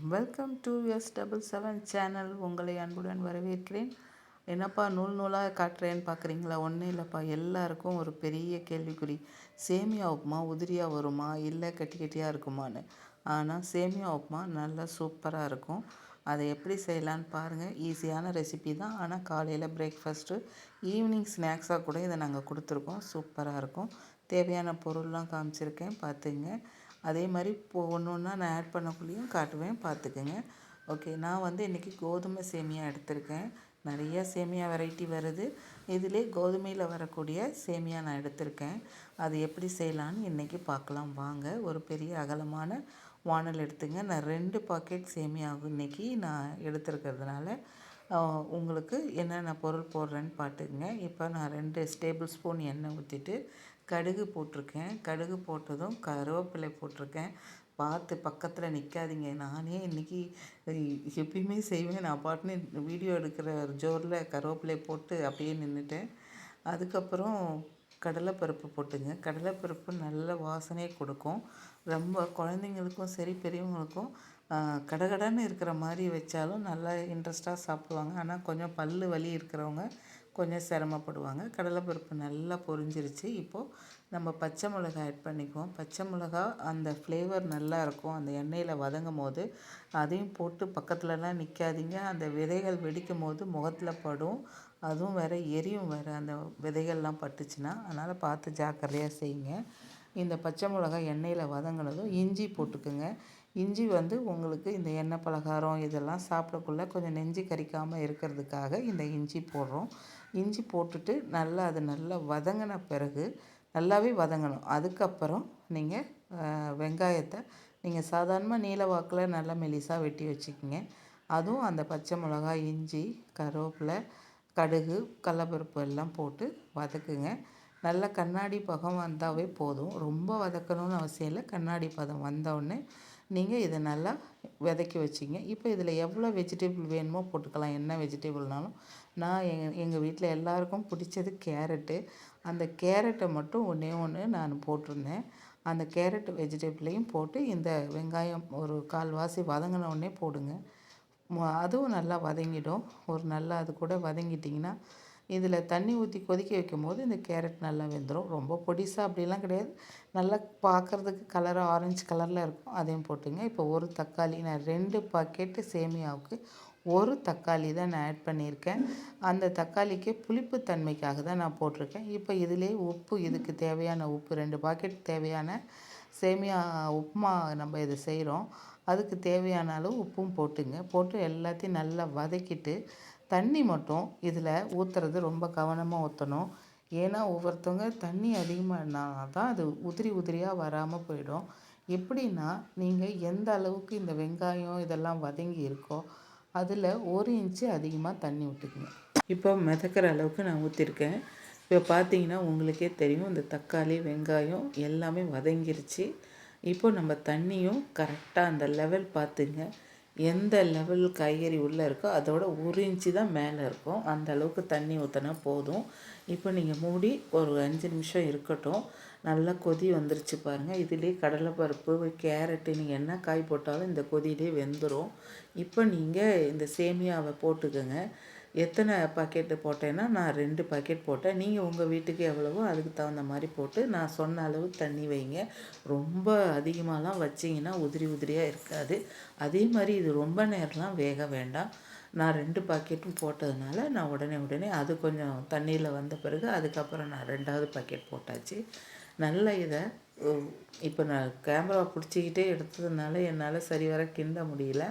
Welcome to S double seven channel உங்களை அன்புடன் வரவேற்கிறேன். என்னப்பா நூல் நூலாக காட்டுறேன்னு பார்க்குறீங்களா ஒன்றும் இல்லைப்பா. எல்லாருக்கும் ஒரு பெரிய கேள்விக்குறி. சேமியா உப்புமா உதிரியாக வருமா? இல்லை கட்டி கட்டியாக இருக்குமான்னு. ஆனால் சேமியா உப்புமா நல்லா சூப்பராக இருக்கும். அதை எப்படி செய்யலான்னு பாருங்கள் ஈஸியான ரெசிபி தான். ஆனால் காலையில் பிரேக்ஃபாஸ்ட்டு ஈவினிங் ஸ்நாக்ஸாக கூட இதை நாங்கள் கொடுத்துருக்கோம். சூப்பராக இருக்கும். தேவையான பொருள்லாம் காமிச்சிருக்கேன். பார்த்துங்க அதே மாதிரி இப்போ ஒன்று ஒன்றா நான் ஆட் பண்ணக்குள்ளேயும் காட்டுவேன் பார்த்துக்குங்க. ஓகே நான் வந்து இன்றைக்கி கோதுமை சேமியா எடுத்திருக்கேன். நிறையா சேமியா வெரைட்டி வருது. இதிலே கோதுமையில் வரக்கூடிய சேமியா நான் எடுத்திருக்கேன். அது எப்படி செய்யலான்னு இன்றைக்கி பார்க்கலாம். வாங்க ஒரு பெரிய அகலமான வானல் எடுத்துங்க. நான் ரெண்டு பாக்கெட் சேமியா இன்றைக்கி நான் எடுத்துருக்கிறதுனால உங்களுக்கு என்னென்ன பொருள் போடுறேன்னு பார்த்துக்குங்க. இப்போ நான் ரெண்டு டேபிள் ஸ்பூன் எண்ணெய் ஊற்றிட்டு கடுகு போட்டிருக்கேன். கடுகு போட்டதும் கருவேப்பிலை போட்டிருக்கேன். பார்த்து பக்கத்தில் நிற்காதீங்க நானே இன்றைக்கி எப்பயுமே செய்வேன். நான் பாட்டுன்னு வீடியோ எடுக்கிற ஜோரில் கருவேப்பிலை போட்டு அப்படியே நின்றுட்டேன் அதுக்கப்புறம் கடலைப்பருப்பு போட்டுங்க. கடலைப்பருப்பு நல்ல வாசனையை கொடுக்கும். ரொம்ப குழந்தைங்களுக்கும் சரி பெரியவங்களுக்கும் கடகடன்னு இருக்கிற மாதிரி வச்சாலும் நல்லா இன்ட்ரெஸ்ட்டாக சாப்பிடுவாங்க. ஆனால் கொஞ்சம் பல் வலி இருக்கிறவங்க கொஞ்சம் சிரமப்படுவாங்க. கடலைப்பருப்பு நல்லா பொரிஞ்சிருச்சு. இப்போது நம்ம பச்சை மிளகாய் ஆட் பண்ணிக்குவோம். பச்சை மிளகா அந்த ஃப்ளேவர் நல்லா இருக்கும். அந்த எண்ணெயில் வதங்கும் போது அதையும் போட்டு பக்கத்துலலாம் நிற்காதீங்க அந்த விதைகள் வெடிக்கும் போது முகத்தில் படும். அதுவும் வேறு எரியும் வேறு. அந்த விதைகள்லாம் பட்டுச்சுன்னா அதனால் பார்த்து ஜாக்கிரதையாக செய்யுங்க. இந்த பச்சை மிளகாய் எண்ணெயில் வதங்கினதும் இஞ்சி போட்டுக்குங்க. இஞ்சி வந்து உங்களுக்கு இந்த எண்ணெய் பலகாரம் இதெல்லாம் சாப்பிடக்குள்ள கொஞ்சம் நெஞ்சு கறிக்காமல் இருக்கிறதுக்காக இந்த இஞ்சி போடுறோம். இஞ்சி போட்டுட்டு நல்லா அது நல்லா வதங்கின பிறகு நல்லாவே வதங்கணும். அதுக்கப்புறம் நீங்கள் வெங்காயத்தை நீங்கள் சாதாரணமாக நீல வாக்கில் நல்லா மெலிசாக வெட்டி வச்சுக்கிங்க. அதுவும் அந்த பச்சை மிளகாய் இஞ்சி கருவேப்பிலை கடுகு கடலப்பருப்பு எல்லாம் போட்டு வதக்குங்க. நல்ல கண்ணாடி பகம் வந்தாவே போதும். ரொம்ப வதக்கணும்னு அவசியம் இல்லை. கண்ணாடி பதம் வந்தவுடனே நீங்கள் இதை நல்லா விதக்கி வச்சிங்க. இப்போ இதில் எவ்வளோ வெஜிடபிள் வேணுமோ போட்டுக்கலாம். என்ன வெஜிடபிள்னாலும் நான் எங்கள் எங்கள் வீட்டில் எல்லாருக்கும் பிடிச்சது கேரட்டு. அந்த கேரட்டை மட்டும் ஒன்றே ஒன்று நான் போட்டிருந்தேன். அந்த கேரட் வெஜிடபிளையும் போட்டு இந்த வெங்காயம் ஒரு கால்வாசி வதங்கின உடனே போடுங்க. அதுவும் நல்லா வதங்கிடும். ஒரு நல்லா அது கூட வதங்கிட்டிங்கன்னா இதில் தண்ணி ஊற்றி கொதிக்க வைக்கும் போது இந்த கேரட் நல்லா வெந்துடும் ரொம்ப பொடிசாக அப்படிலாம் கிடையாது. நல்லா பார்க்குறதுக்கு கலராக ஆரஞ்சு கலரில் இருக்கும். அதையும் போட்டுங்க. இப்போ ஒரு தக்காளி நான் ரெண்டு பாக்கெட்டு சேமியாவுக்கு ஒரு தக்காளி தான் நான் ஆட் பண்ணியிருக்கேன். அந்த தக்காளிக்கு புளிப்பு தன்மைக்காக தான் நான் போட்டிருக்கேன். இப்போ இதிலே உப்பு இதுக்கு தேவையான உப்பு ரெண்டு பாக்கெட் தேவையான சேமியா உப்புமா நம்ம இதை செய்கிறோம். அதுக்கு தேவையான அளவு உப்பும் போட்டுங்க. போட்டு எல்லாத்தையும் நல்லா வதக்கிட்டு தண்ணி மட்டும் இதில் ஊற்றுறது ரொம்ப கவனமாக ஊற்றணும் ஏன்னா ஒவ்வொருத்தவங்க தண்ணி அதிகமாகனா தான் அது உதிரி உதிரியாக வராமல் போயிடும். எப்படின்னா நீங்கள் எந்த அளவுக்கு இந்த வெங்காயம் இதெல்லாம் வதங்கி இருக்கோ அதில் ஒரு இன்ச்சு அதிகமாக தண்ணி விட்டுக்குங்க இப்போ மிதக்கிற அளவுக்கு நான் ஊற்றிருக்கேன் இப்போ பார்த்தீங்கன்னா உங்களுக்கே தெரியும் இந்த தக்காளி வெங்காயம் எல்லாமே வதங்கிருச்சு. இப்போ நம்ம தண்ணியும் கரெக்டாக அந்த லெவல் பார்த்துங்க. எந்த லெவல் காய்கறி உள்ளே இருக்கோ அதோட ஒரு இன்ச்சு தான் மேலே இருக்கும். அந்த அளவுக்கு தண்ணி ஊற்றினா போதும். இப்போ நீங்கள் மூடி ஒரு அஞ்சு நிமிஷம் இருக்கட்டும். நல்லா கொதி வந்துருச்சு பாருங்கள் இதுலேயே கடலைப்பருப்பு கேரட்டு நீங்கள் என்ன காய் போட்டாலும் இந்த கொதியிலே வெந்துடும் இப்போ நீங்கள் இந்த சேமியாவை போட்டுக்கோங்க. எத்தனை பாக்கெட்டு போட்டேன்னா நான் ரெண்டு பாக்கெட் போட்டேன். நீங்கள் உங்கள் வீட்டுக்கு எவ்வளவோ அதுக்கு தகுந்த மாதிரி போட்டு நான் சொன்ன அளவு தண்ணி வைங்க. ரொம்ப அதிகமாகலாம் வச்சிங்கன்னா உதிரி உதிரியாக இருக்காது. அதே மாதிரி இது ரொம்ப நேரம்லாம் வேக வேண்டாம். நான் ரெண்டு பாக்கெட்டும் போட்டதுனால நான் உடனே உடனே அது கொஞ்சம் தண்ணியில் வந்த பிறகு அதுக்கப்புறம் நான் ரெண்டாவது பாக்கெட் போட்டாச்சு. நல்ல இதை இப்போ நான் கேமரா பிடிச்சிக்கிட்டே எடுத்ததுனால என்னால் சரி வர கிண்ட முடியல.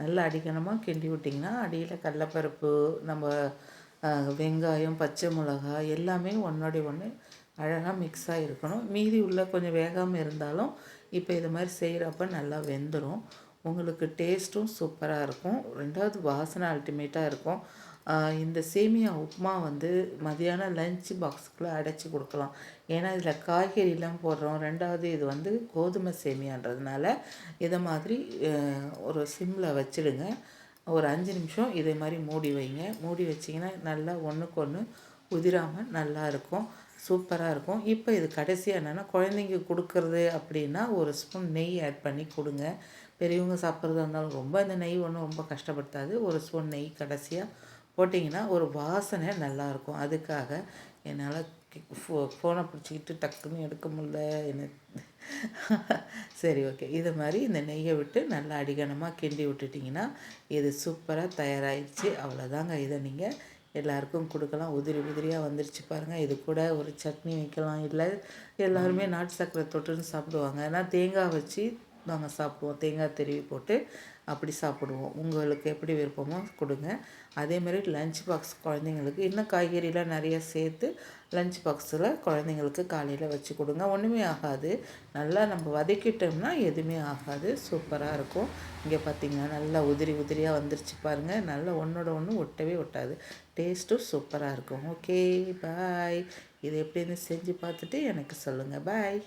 நல்லா அடிக்கணமாக கிண்டி விட்டிங்கன்னா அடியில் கடலப்பருப்பு நம்ம வெங்காயம் பச்சை மிளகா எல்லாமே ஒன்றோடைய ஒன்று அழகாக மிக்ஸாக இருக்கணும். மீதி உள்ள கொஞ்சம் வேகாமல் இருந்தாலும் இப்போ இது மாதிரி செய்கிறப்ப நல்லா வெந்துடும் உங்களுக்கு டேஸ்ட்டும் சூப்பராக இருக்கும். ரெண்டாவது வாசனை அல்டிமேட்டாக இருக்கும். இந்த சேமியா உப்புமா வந்து மதியானம் லஞ்ச் பாக்ஸுக்குள்ளே அடைச்சி கொடுக்கலாம். ஏன்னா இதில் காய்கறிலாம் போடுறோம். ரெண்டாவது இது வந்து கோதுமை சேமியான்றதுனால இதை மாதிரி ஒரு சிம்மில் வச்சுடுங்க. ஒரு அஞ்சு நிமிஷம் இதே மாதிரி மூடி வைங்க. மூடி வச்சிங்கன்னா நல்லா ஒன்றுக்கு ஒன்று உதிராமல் நல்லா இருக்கும். சூப்பராக இருக்கும். இப்போ இது கடைசியாக என்னென்னா குழந்தைங்க கொடுக்குறது அப்படின்னா ஒரு ஸ்பூன் நெய் ஆட் பண்ணி கொடுங்க. பெரியவங்க சாப்பிட்றதா இருந்தாலும் ரொம்ப இந்த நெய் ஒன்றும் ரொம்ப கஷ்டப்படுத்தாது. ஒரு ஸ்பூன் நெய் கடைசியாக போட்டிங்கன்னா ஒரு வாசனை நல்லாயிருக்கும். அதுக்காக என்னால் ஃபோ ஃபோனை பிடிச்சிக்கிட்டு டக்குன்னு எடுக்க முடில என்ன சரி ஓகே. இது மாதிரி இந்த நெய்யை விட்டு நல்லா அடிகனமாக கிண்டி விட்டுட்டிங்கன்னா இது சூப்பராக தயாராகிடுச்சு அவ்வளோதாங்க இதை நீங்கள் எல்லாருக்கும் கொடுக்கலாம். உதிரி உதிரியாக வந்துருச்சு பாருங்கள் இது கூட ஒரு சட்னி வைக்கலாம். இல்லை எல்லாருமே நாட்டு சக்கரை தொட்டுன்னு சாப்பிடுவாங்க. ஏன்னா தேங்காய் வச்சு நாங்கள் சாப்பிடுவோம். தேங்காய் திருவி போட்டு அப்படி சாப்பிடுவோம். உங்களுக்கு எப்படி விருப்பமோ கொடுங்க. அதேமாதிரி லஞ்ச் பாக்ஸ் குழந்தைங்களுக்கு இன்னும் காய்கறிலாம் நிறையா சேர்த்து லஞ்ச் பாக்ஸில் குழந்தைங்களுக்கு காலையில் வச்சு கொடுங்க. ஒன்றுமே ஆகாது. நல்லா நம்ம வதக்கிட்டோம்னா எதுவுமே ஆகாது. சூப்பராக இருக்கும். இங்கே பார்த்திங்கன்னா நல்லா உதிரி உதிரியாக வந்துருச்சு பாருங்கள் நல்லா ஒன்றோட ஒன்று ஒட்டவே ஒட்டாது. டேஸ்ட்டும் சூப்பராக இருக்கும். ஓகே பாய் இது எப்படின்னு செஞ்சு பார்த்துட்டு எனக்கு சொல்லுங்கள் பாய்